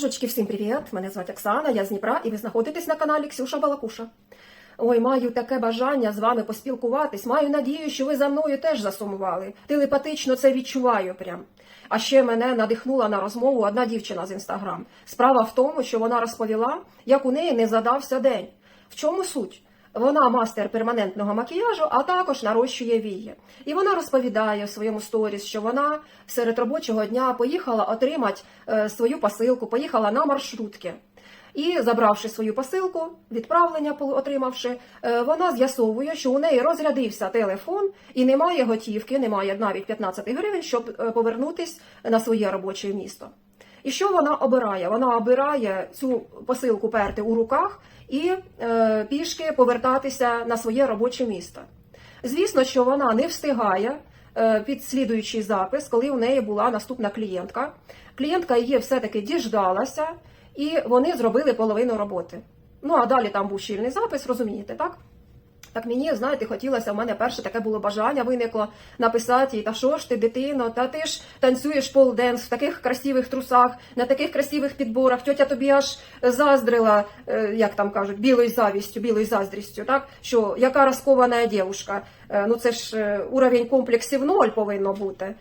Подружечки, всім привіт! Мене звати Оксана, я з Дніпра, і ви знаходитесь на каналі Ксюша Балакуша. Ой, маю таке бажання з вами поспілкуватись. Маю надію, що ви за мною теж засумували. Телепатично це відчуваю прям. А ще мене надихнула на розмову одна дівчина з інстаграм. Справа в тому, що вона розповіла, як у неї не задався день. В чому суть? Вона мастер перманентного макіяжу, а також нарощує вії. І вона розповідає в своєму сторіс, що вона серед робочого дня поїхала отримати е, свою посилку, поїхала на маршрутки. І забравши свою посилку, відправлення отримавши, е, вона з'ясовує, що у неї розрядився телефон і немає готівки, немає навіть 15 гривень, щоб е, повернутись на своє робоче місто. І що вона обирає? Вона обирає цю посилку перти у руках і е, пішки повертатися на своє робоче місто. Звісно, що вона не встигає е, під слідуючий запис, коли у неї була наступна клієнтка. Клієнтка її все-таки діждалася, і вони зробили половину роботи. Ну а далі там був щільний запис, розумієте, так? Так мені, знаєте, хотілося, в мене перше таке було бажання виникло написати їй, та що ж ти, дитино, та ти ж танцюєш полденс в таких красивих трусах, на таких красивих підборах, тьотя тобі аж заздрила, е, як там кажуть, білою завістю, білою заздрістю, так? Що яка розкована дівушка. Е, Ну це ж е, уровень комплексів ноль повинно бути.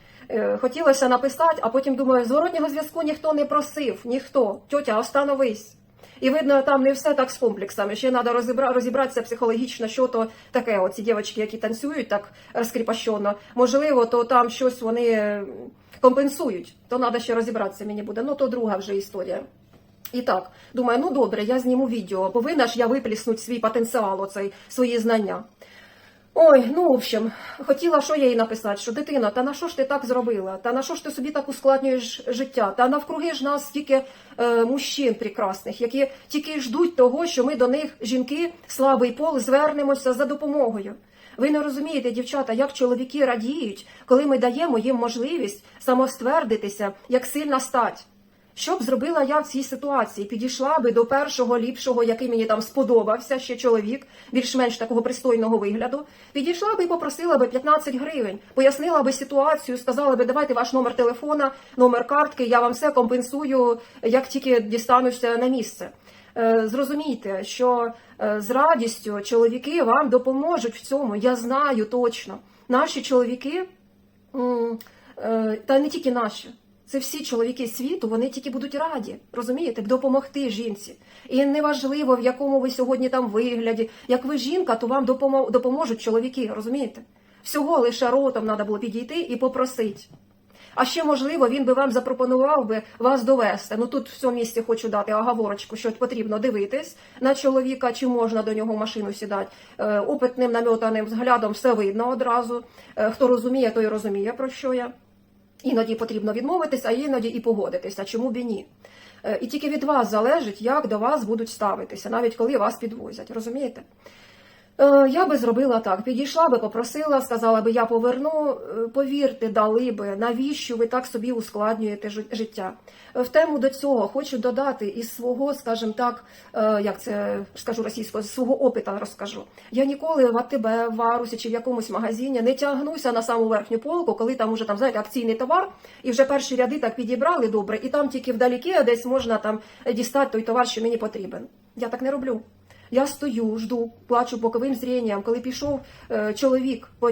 Хотілося написати, а потім думаю, зворотнього зв'язку ніхто не просив, ніхто. Тьотя, остановись. І видно, там не все так з комплексами. Ще треба розібра... розібратися психологічно, що то таке. Оці дівчатки, які танцюють так розкріпощено. Можливо, то там щось вони е, компенсують. То треба ще розібратися мені буде. Ну, то друга вже історія. І так, думаю, ну добре, я зніму відео. Повинна ж я випліснути свій потенціал, оцей, свої знання. Ой, ну в общем, хотіла що я їй написати, що дитина, та на що ж ти так зробила? Та на що ж ти собі так ускладнюєш життя? Та навкруги ж нас стільки е, мужчин прекрасних, які тільки ждуть того, що ми до них, жінки, слабий пол, звернемося за допомогою. Ви не розумієте, дівчата, як чоловіки радіють, коли ми даємо їм можливість самоствердитися, як сильна стать. Що б зробила я в цій ситуації? Підійшла би до першого ліпшого, який мені там сподобався, ще чоловік, більш-менш такого пристойного вигляду. Підійшла би і попросила би 15 гривень, пояснила би ситуацію, сказала би, давайте ваш номер телефона, номер картки, я вам все компенсую, як тільки дістануся на місце. Е, Зрозумійте, що е, з радістю чоловіки вам допоможуть в цьому. Я знаю точно. Наші чоловіки, е, та не тільки наші. Це всі чоловіки світу, вони тільки будуть раді, розумієте, допомогти жінці. І неважливо, в якому ви сьогодні там вигляді, як ви жінка, то вам допоможуть чоловіки, розумієте? Всього лише ротом треба було підійти і попросити. А ще, можливо, він би вам запропонував би вас довести. Ну тут в цьому місці хочу дати оговорочку, що потрібно дивитись на чоловіка, чи можна до нього машину сідати. Е, опитним наметаним взглядом все видно одразу. Е, хто розуміє, той розуміє, про що я. Іноді потрібно відмовитись, а іноді і погодитися. Чому б і ні? Е, І тільки від вас залежить, як до вас будуть ставитися, навіть коли вас підвозять. Розумієте? Е, Я би зробила так: підійшла би, попросила, сказала би, я поверну. Е, Повірте, дали би, навіщо ви так собі ускладнюєте життя. Е, В тему до цього хочу додати із свого, скажімо так, як це скажу російською, з свого опита розкажу. Я ніколи в АТБ, в Арусі чи в якомусь магазині не тягнуся на саму верхню полку, коли там уже там знаєте акційний товар, і вже перші ряди так підібрали добре, і там тільки вдаліки десь можна там дістати той товар, що мені потрібен. Я так не роблю. Я стою, жду, плачу боковим зрінням, коли пішов е, чоловік по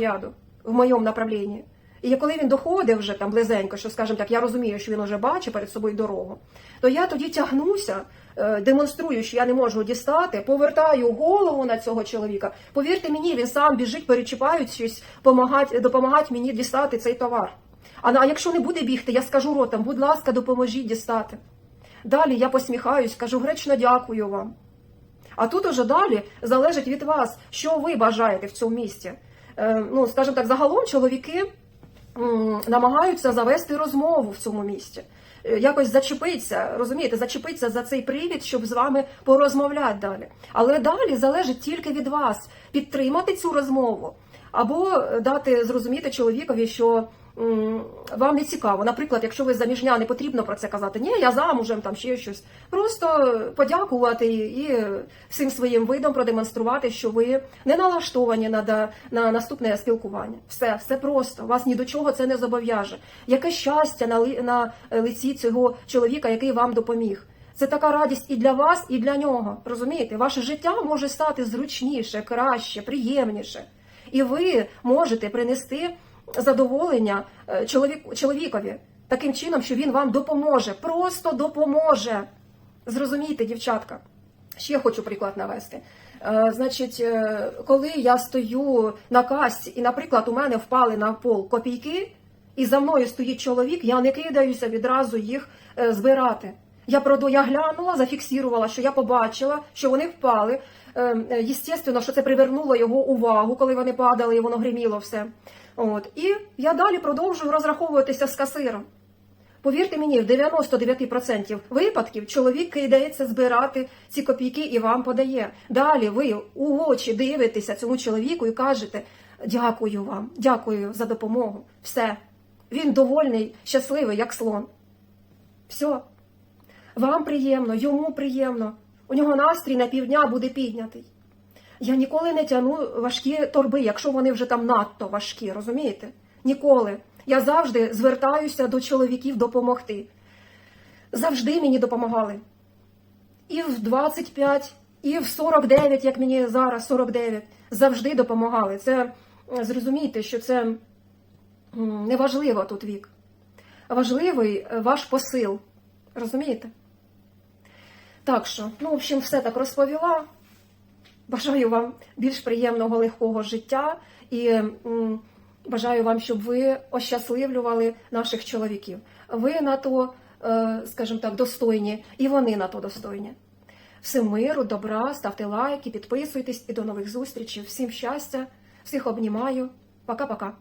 в моєму направлінні. І коли він доходить вже там близенько, що, скажімо так, я розумію, що він вже бачить перед собою дорогу, то я тоді тягнуся, е, демонструю, що я не можу дістати, повертаю голову на цього чоловіка. Повірте мені, він сам біжить, перечіпаючись, допомагати мені дістати цей товар. А якщо не буде бігти, я скажу ротом, будь ласка, допоможіть дістати. Далі я посміхаюсь, кажу гречно дякую вам. А тут уже далі залежить від вас, що ви бажаєте в цьому місці. Е, ну, скажімо так, загалом чоловіки намагаються завести розмову в цьому місці. Е, Якось зачепитися, розумієте, зачепитися за цей привід, щоб з вами порозмовляти далі. Але далі залежить тільки від вас підтримати цю розмову або дати зрозуміти чоловікові, що вам не цікаво. Наприклад, якщо ви заміжня, не потрібно про це казати. Ні, я замужем, там ще щось. Просто подякувати і всім своїм видом продемонструвати, що ви не налаштовані на, на наступне спілкування. Все, все просто. Вас ні до чого це не зобов'яже. Яке щастя на, ли- на лиці цього чоловіка, який вам допоміг. Це така радість і для вас, і для нього. Розумієте? Ваше життя може стати зручніше, краще, приємніше. І ви можете принести задоволення е, чоловік, чоловікові таким чином, що він вам допоможе. Просто допоможе. Зрозумійте, дівчатка. Ще хочу приклад навести. Е, Значить, е, коли я стою на касці, і, наприклад, у мене впали на пол копійки, і за мною стоїть чоловік, я не кидаюся відразу їх збирати. Я проду, я глянула, зафіксувала, що я побачила, що вони впали. Е, е, Єстественно, що це привернуло його увагу, коли вони падали, і воно гриміло все. От. І я далі продовжую розраховуватися з касиром. Повірте мені, в 99% випадків чоловік кидається збирати ці копійки і вам подає. Далі ви у очі дивитеся цьому чоловіку і кажете: дякую вам, дякую за допомогу. Все. Він довольний, щасливий, як слон. Все. Вам приємно, йому приємно. У нього настрій на півдня буде піднятий. Я ніколи не тяну важкі торби, якщо вони вже там надто важкі, розумієте? Ніколи. Я завжди звертаюся до чоловіків допомогти. Завжди мені допомагали. І в 25, і в 49, як мені зараз 49, завжди допомагали. Це зрозумійте, що це не важливо тут вік. Важливий е, ваш посил. Розумієте? Так що, ну, в общем, все так розповіла. Бажаю вам більш приємного, легкого життя і м, бажаю вам, щоб ви ощасливлювали наших чоловіків. Ви на то, е, скажімо так, достойні, і вони на то достойні. Всім миру, добра, ставте лайки, підписуйтесь і до нових зустрічей. Всім щастя, всіх обнімаю. Пока-пока.